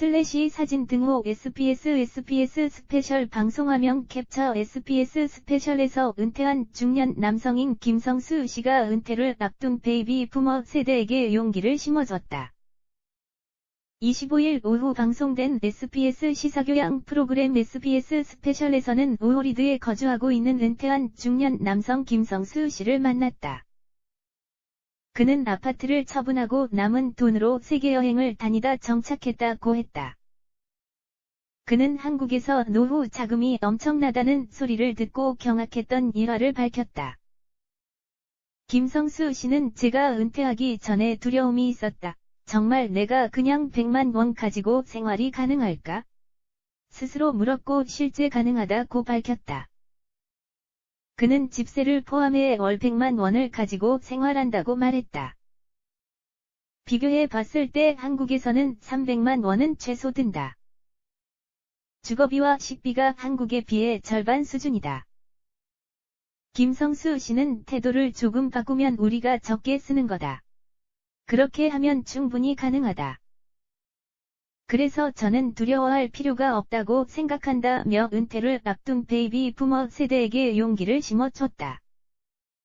슬래시 사진 등호 SBS SBS 스페셜 방송화면 캡처 SBS 스페셜에서 은퇴한 중년 남성인 김성수 씨가 은퇴를 앞둔 베이비 부머 세대에게 용기를 심어줬다. 25일 오후 방송된 SBS 시사교양 프로그램 SBS 스페셜에서는 오호리드에 거주하고 있는 은퇴한 중년 남성 김성수 씨를 만났다. 그는 아파트를 처분하고 남은 돈으로 세계 여행을 다니다 정착했다고 했다. 그는 한국에서 노후 자금이 엄청나다는 소리를 듣고 경악했던 일화를 밝혔다. 김성수 씨는 제가 은퇴하기 전에 두려움이 있었다. 정말 내가 그냥 100만 원 가지고 생활이 가능할까? 스스로 물었고 실제 가능하다고 밝혔다. 그는 집세를 포함해 월 100만 원을 가지고 생활한다고 말했다. 비교해 봤을 때 한국에서는 300만 원은 최소 든다. 주거비와 식비가 한국에 비해 절반 수준이다. 김성수 씨는 태도를 조금 바꾸면 우리가 적게 쓰는 거다. 그렇게 하면 충분히 가능하다. 그래서 저는 두려워할 필요가 없다고 생각한다며 은퇴를 앞둔 베이비 부머 세대에게 용기를 심어줬다.